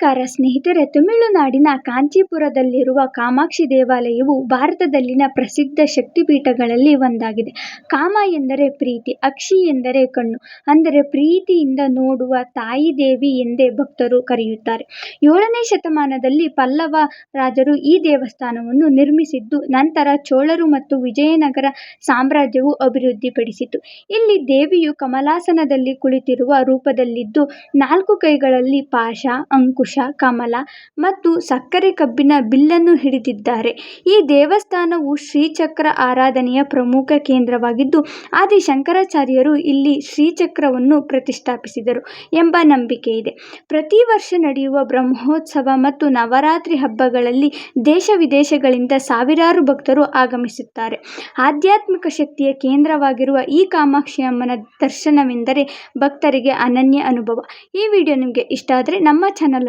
ನಮಸ್ಕಾರ ಸ್ನೇಹಿತರೆ ತಮಿಳುನಾಡಿನ ಕಾಂಚೀಪುರದಲ್ಲಿರುವ ಕಾಮಾಕ್ಷಿ ದೇವಾಲಯವು ಭಾರತದಲ್ಲಿನ ಪ್ರಸಿದ್ಧ ಶಕ್ತಿಪೀಠಗಳಲ್ಲಿ ಒಂದಾಗಿದೆ. ಕಾಮ ಎಂದರೆ ಪ್ರೀತಿ, ಅಕ್ಷಿ ಎಂದರೆ ಕಣ್ಣು ಅಂದರೆ ಪ್ರೀತಿಯಿಂದ ನೋಡುವ ತಾಯಿ ದೇವಿ ಎಂದೇ ಭಕ್ತರು ಕರೆಯುತ್ತಾರೆ. ಏಳನೇ ಶತಮಾನದಲ್ಲಿ ಪಲ್ಲವ ರಾಜರು ಈ ದೇವಸ್ಥಾನವನ್ನು ನಿರ್ಮಿಸಿದ್ದು ನಂತರ ಚೋಳರು ಮತ್ತು ವಿಜಯನಗರ ಸಾಮ್ರಾಜ್ಯವು ಅಭಿವೃದ್ಧಿಪಡಿಸಿತು. ಇಲ್ಲಿ ದೇವಿಯು ಕಮಲಾಸನದಲ್ಲಿ ಕುಳಿತಿರುವ ರೂಪದಲ್ಲಿದ್ದು ನಾಲ್ಕು ಕೈಗಳಲ್ಲಿ ಪಾಶ, ಅಂಕುಶ, ಕಮಲ ಮತ್ತು ಸಕ್ಕರೆ ಕಬ್ಬಿನ ಬಿಲ್ಲನ್ನು ಹಿಡಿದಿದ್ದಾರೆ. ಈ ದೇವಸ್ಥಾನವು ಶ್ರೀಚಕ್ರ ಆರಾಧನೆಯ ಪ್ರಮುಖ ಕೇಂದ್ರವಾಗಿದ್ದು, ಆದಿ ಶಂಕರಾಚಾರ್ಯರು ಇಲ್ಲಿ ಶ್ರೀಚಕ್ರವನ್ನು ಪ್ರತಿಷ್ಠಾಪಿಸಿದರು ಎಂಬ ನಂಬಿಕೆ ಇದೆ ಪ್ರತಿ ವರ್ಷ ನಡೆಯುವ ಬ್ರಹ್ಮೋತ್ಸವ ಮತ್ತು ನವರಾತ್ರಿ ಹಬ್ಬಗಳಲ್ಲಿ ದೇಶ ವಿದೇಶಗಳಿಂದ ಸಾವಿರಾರು ಭಕ್ತರು ಆಗಮಿಸುತ್ತಾರೆ. ಆಧ್ಯಾತ್ಮಿಕ ಶಕ್ತಿಯ ಕೇಂದ್ರವಾಗಿರುವ ಈ ಕಾಮಾಕ್ಷಿ ಅಮ್ಮನ ದರ್ಶನವೆಂದರೆ ಭಕ್ತರಿಗೆ ಅನನ್ಯ ಅನುಭವ. ಈ ವಿಡಿಯೋ ನಿಮಗೆ ಇಷ್ಟ ಆದರೆ ನಮ್ಮ ಚಾನಲ್